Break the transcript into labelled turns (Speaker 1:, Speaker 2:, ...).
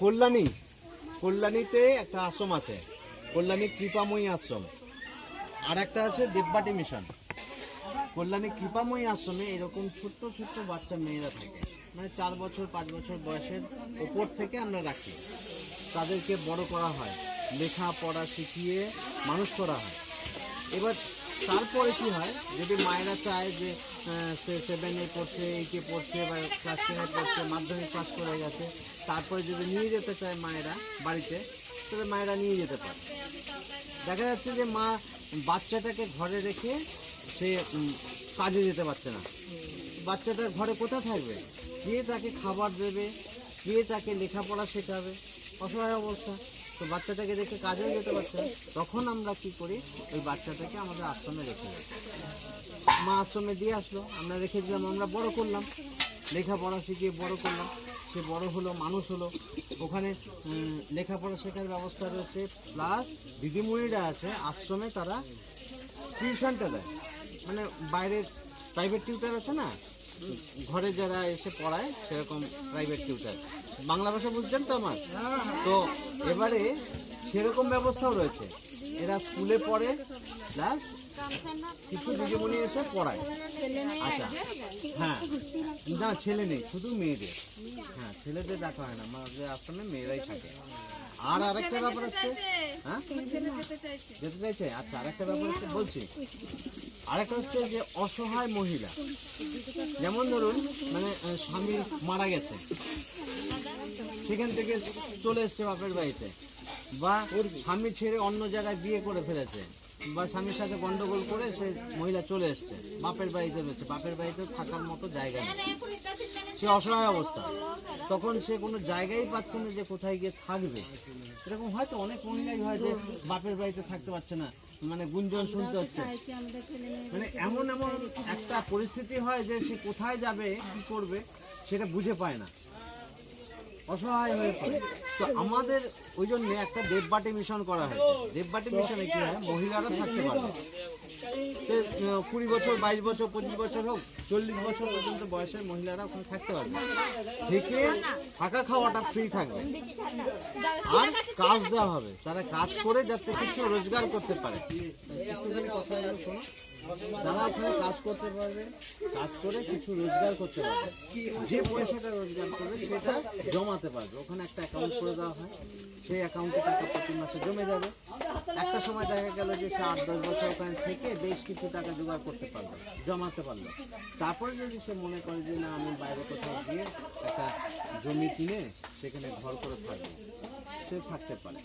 Speaker 1: কল্যাণী, কল্যাণীতে একটা আশ্রম আছে, কল্যাণী কৃপাময়ী আশ্রম। আর একটা আছে দেববাটি মিশন। কল্যাণী কৃপাময়ী আশ্রমে এরকম ছোট্ট ছোট্ট বাচ্চা মেয়েরা থাকে। মানে চার বছর, পাঁচ বছর বয়সের ওপর থেকে আমরা রাখি। তাদেরকে বড় করা হয়, লেখাপড়া শিখিয়ে মানুষ করা হয়। এবার তারপরে কি হয়, যদি মায়েরা চায় যে সে সেভেনে পড়ছে এইটে পড়ছে, বা ক্লাস টেনে পড়ছে, মাধ্যমিক পাস করে গেছে। তারপরে যদি নিয়ে যেতে চায় মায়েরা বাড়িতে তবে মায়েরা নিয়ে যেতে পারে। দেখা যাচ্ছে যে মা বাচ্চাটাকে ঘরে রেখে সে কাজে যেতে পারছে না। বাচ্চাটা ঘরে কোথায় থাকবে? কে তাকে খাবার দেবে? কে তাকে লেখাপড়া শেখাবে? অসহায় অবস্থা। তো বাচ্চাটাকে রেখে কাজেও যেতে পারছে। তখন আমরা কি করি, ওই বাচ্চাটাকে আমাদের আশ্রমে রেখে যাই। মা আশ্রমে দিয়ে আসলো, আমরা রেখে দিলাম, আমরা বড় করলাম। লেখাপড়া শিখিয়ে বড় করলাম। সে বড় হলো, মানুষ হলো। ওখানে লেখাপড়া শেখার ব্যবস্থা রয়েছে। প্লাস দিদিমণিরা আছে, আশ্রমে তারা টিউশনটা দেয়। মানে বাইরের প্রাইভেট টিউটার আছে না? ঘরে যারা এসে পড়ায়, সেরকম প্রাইভেট টিউটার বাংলা ভাষা বুঝছেন তো আমার? তো এবারে সেরকম ব্যবস্থাও রয়েছে। এরা স্কুলে পড়ে প্লাস কিছু দিদিমণি এসে পড়ায়। আচ্ছা হ্যাঁ না, ছেলে নেই, শুধু মেয়েদের। হ্যাঁ ছেলেদের দেখা হয় না আমাদের আশ্রমে মেয়েরাই থাকে। আর আরেকটা ব্যাপার হচ্ছে হ্যাঁ? যেতে চাইছে? আচ্ছা আরেকটা ব্যাপার হচ্ছে, বলছি আরেকটা হচ্ছে যে অসহায় মহিলা। যেমন ধরুন মানে স্বামী মারা গেছে। সেখান থেকে চলে এসছে বাপের বাড়িতে। বা স্বামী ছেড়ে অন্য জায়গায় বিয়ে করে ফেলেছে। বা স্বামীর সাথে গন্ডগোল করে সে মহিলা চলে এসছে। বাপের বাড়িতে রয়েছে। বাপের বাড়িতে থাকার মতো জায়গা নেই। সে অসহায় অবস্থা। তখন সে কোনো জায়গাই পাচ্ছে না যে কোথায় গিয়ে থাকবে। এরকম হয়তো অনেক মহিলাই হয় যে বাপের বাড়িতে থাকতে পারছে না। মানে গুঞ্জন শুনতে হচ্ছে। মানে এমন এমন একটা পরিস্থিতি হয় যে সে কোথায় যাবে, কি করবে, সেটা বুঝে পায় না। অসহায় হয়ে পড়ে। তো আমাদের ওই জন্য একটা দেববাটি মিশন করা হয়েছে। দেববাটি মিশনে কি হয়? মহিলারা থাকতে আহ, কুড়ি বছর বাইশ বছর পঁচিশ বছর হোক চল্লিশ বছর পর্যন্ত বয়সের মহিলারা ওখানে থাকতে পারবে। থেকে থাকা খাওয়াটা ফ্রি থাকবে। আর কাজ দেওয়া হবে। তারা কাজ করে যাতে কিছু রোজগার করতে পারে। তারা ওখানে কাজ করতে পারবে, কাজ করে কিছু রোজগার করতে পারবে। যে পয়সাটা রোজগার করবে, সেটা জমাতে পারবে। ওখানে একটা অ্যাকাউন্ট করে দেওয়া হয়। সেই অ্যাকাউন্টে টাকা প্রতি মাসে জমে যাবে। একটা সময় দেখা গেল যে সে আট, দশ বছর ওখানে থেকে বেশ কিছু টাকা জোগাড় করতে পারল, জমাতে পারল। তারপরে যদি সে মনে করে যে, না, আমি বাইরে কোথাও গিয়ে একটা জমি কিনে সেখানে ঘর করে থাকব, সে থাকতে পারে।